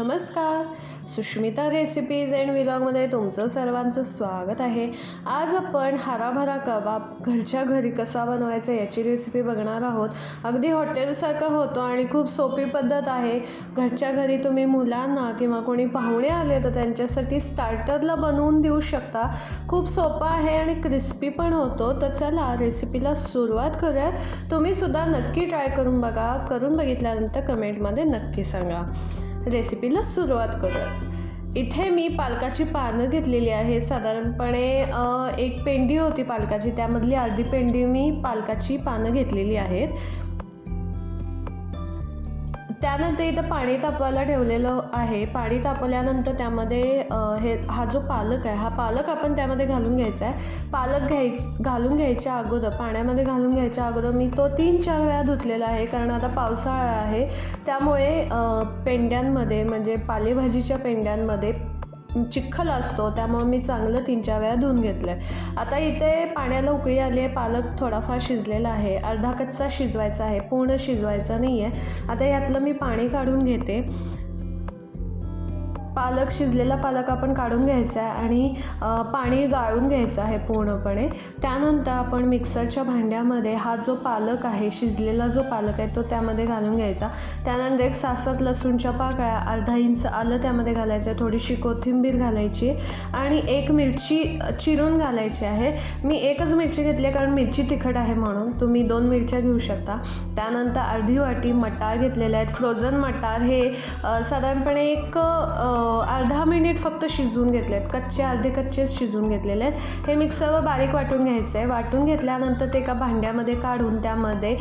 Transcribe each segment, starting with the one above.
नमस्कार. Sushmita recipes and विलॉगमध्ये तुमचं सर्वांचं स्वागत आहे. आज आपण हराभरा कबाब घरच्या घरी कसा बनवायचा याची रेसिपी बघणार आहोत. अगदी हॉटेलसारखं होतो आणि खूप सोपी पद्धत आहे. घरच्या घरी तुम्ही मुलांना किंवा कोणी पाहुणे आले तर त्यांच्यासाठी स्टार्टरला बनवून देऊ शकता. खूप सोपा आहे आणि क्रिस्पी पण होतो. तर चला रेसिपीला सुरुवात करूयात. तुम्ही सुद्धा नक्की ट्राय करून बघा. करून बघितल्यानंतर कमेंटमध्ये नक्की सांगा. रेसिपीला सुरुवात करूयात. इथे मी पालकाची पानं घेतलेली आहेत. साधारणपणे एक पेंडी होती पालकाची. त्यामधली अर्धी पेंडी मी पालकाची पानं घेतलेली आहेत. त्यानंतर इथं पाणी तापवायला ठेवलेलं आहे. पाणी तापवल्यानंतर त्यामध्ये हे हा जो पालक आहे हा पालक आपण त्यामध्ये घालून घ्यायचा आहे. पालक घ्यायच घालून घ्यायच्या अगोदर पाण्यामध्ये घालून घ्यायच्या अगोदर मी तो तीन चार वेळा धुतलेला आहे. कारण आता पावसाळा आहे. त्यामुळे पेंड्यांमध्ये म्हणजे पालेभाजीच्या पेंड्यांमध्ये चिखल असतो त्यामुळे मी चांगलं तीन चार वेळा धुवून घेतलं आहे आता इथे पाण्याला उकळी आली आहे पालक थोडाफार शिजलेला आहे. अर्धा कच्चा शिजवायचा आहे पूर्ण शिजवायचा नाही आहे आता यातलं मी पाणी काढून घेते. पालक शिजलेला पालक आपण काढून घ्यायचा आहे आणि पाणी गाळून घ्यायचं आहे पूर्णपणे. त्यानंतर आपण मिक्सरच्या भांड्यामध्ये हा जो पालक आहे शिजलेला जो पालक आहे तो त्यामध्ये घालून घ्यायचा. त्यानंतर एक सात सात लसूणच्या पाकळ्या अर्धा इंच आलं त्यामध्ये घालायचं आहे थोडीशी कोथिंबीर घालायची आणि एक मिरची चिरून घालायची आहे. मी एकच मिरची घेतली आहे कारण मिरची तिखट आहे म्हणून. तुम्ही दोन मिरच्या घेऊ शकता. त्यानंतर अर्धी वाटी मटार घेतलेले आहेत. फ्रोझन मटार हे साधारणपणे एक आ, अर्धा मिनिट फक्त शिजवून घेतले आहेत. कच्चे अर्धे कच्चेच शिजवून घेतलेले आहेत. हे मिक्सरवर बारीक वाटून घ्यायचं आहे. वाटून घेतल्यानंतर ते एका भांड्यामध्ये काढून त्यामध्ये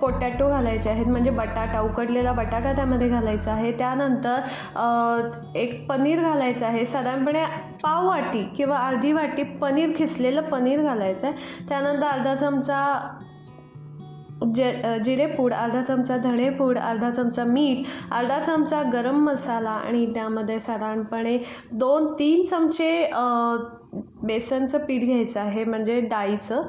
पोटॅटो घालायचे आहेत. म्हणजे बटाटा उकडलेला बटाटा त्यामध्ये घालायचा आहे. त्यानंतर एक पनीर घालायचं आहे. साधारणपणे पाव वाटी किंवा अर्धी वाटी पनीर खिसलेलं पनीर घालायचं आहे. त्यानंतर अर्धा चमचा जे अ, जिरेपूड अर्धा चमचा धणेपूड अर्धा चमचा मीठ अर्धा चमचा गरम मसाला आणि त्यामध्ये साधारणपणे दोन तीन चमचे बेसनचं पीठ घ्यायचं आहे म्हणजे डाळीचं.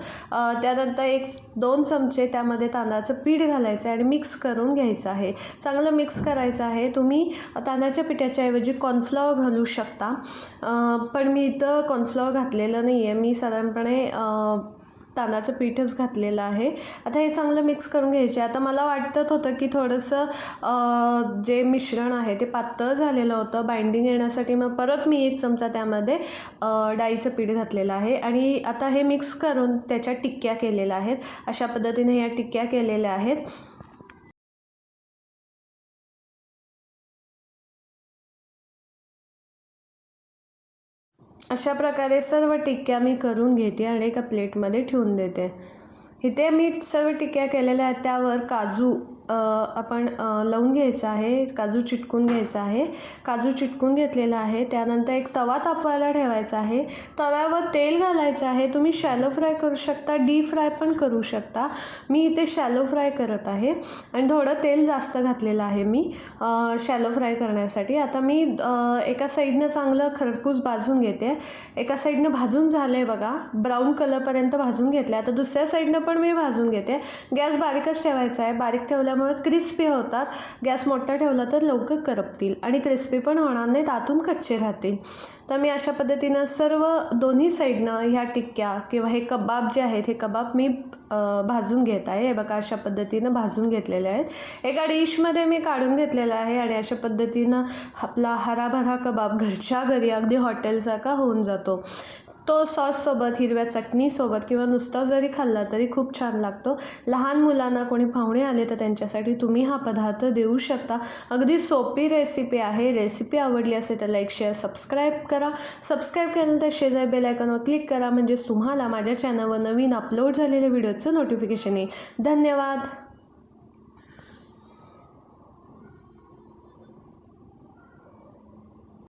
त्यानंतर एक दोन चमचे त्यामध्ये तांदळाचं पीठ घालायचं आहे आणि मिक्स करून घ्यायचं आहे. चांगलं मिक्स करायचं आहे. तुम्ही तांदळाच्या पिठाच्या ऐवजी कॉर्नफ्लॉवर घालू शकता. पण मी इथं कॉर्नफ्लॉवर घातलेलं नाही आहे मी साधारणपणे तांदळाचं पीठच घातलेलं आहे. आता हे चांगलं मिक्स करून घ्यायचे. आता मला वाटत होतं की थोडंसं जे मिश्रण आहे ते पातळ झालेलं होतं. बाइंडिंग येण्यासाठी मग परत मी एक चमचा त्यामध्ये डाळीचं पीठ घातलेलं आहे. आणि आता हे मिक्स करून त्याच्या टिक्क्या केलेल्या आहेत. अशा पद्धतीने या टिक्क्या केलेल्या आहेत. अशा प्रकारे सर्व टिक्क्या मी करून घेते आणि एका प्लेटमध्ये ठेवून देते. इथे मी सर्व टिक्क्या केलेल्या आहेत त्यावर काजू आपण लावून घ्यायचं आहे काजू चिटकून घ्यायचा आहे. काजू चिटकून घेतलेला आहे. त्यानंतर एक तवा तापवायला ठेवायचा आहे. तव्यावर तेल घालायचं आहे. तुम्ही शॅलो फ्राय करू शकता डीप फ्राय पण करू शकता. मी इथे शॅलो फ्राय करत आहे. आणि थोडं तेल जास्त घातलेलं आहे मी शॅलो फ्राय करण्यासाठी. आता मी एका साईडनं चांगलं खरपूस भाजून घेते. एका साईडनं भाजून झालं आहे बघा ब्राऊन कलरपर्यंत भाजून घेतलं आहे आता दुसऱ्या साईडनं पण मी भाजून घेते. गॅस बारीकच ठेवायचा आहे. बारीक ठेवल्यामुळे क्रिस्पी होतात. गॅस मोठा ठेवला तर लवकर करपतील आणि क्रिस्पी पण होणार नाहीत आतून कच्चे राहतील. तर मी अशा पद्धतीनं सर्व दोन्ही साईडनं ह्या टिक्क्या किंवा हे कबाब जे आहेत हे कबाब मी भाजून घेत आहे. हे बघा अशा पद्धतीनं भाजून घेतलेले आहेत. एका डिशमध्ये मी काढून घेतलेलं आहे आणि अशा पद्धतीनं आपला हराभरा कबाब घरच्या घरी अगदी हॉटेलसारखा होऊन जातो. तो सॉससोबत हिरव्या चटणीसोबत किंवा नुसता जरी खाल्ला तरी खूप छान लागतो. लहान मुलांना कोणी पाहुणे आले तर त्यांच्यासाठी तुम्ही हा पदार्थ देऊ शकता. अगदी सोपी रेसिपी आहे. रेसिपी आवडली असेल तर लाईक शेअर सबस्क्राईब करा. सबस्क्राईब केल्यानंतर शेजार बेलायकॉनवर क्लिक करा. म्हणजे तुम्हाला माझ्या चॅनलवर नवीन अपलोड झालेल्या व्हिडिओचं नोटिफिकेशन येईल. धन्यवाद!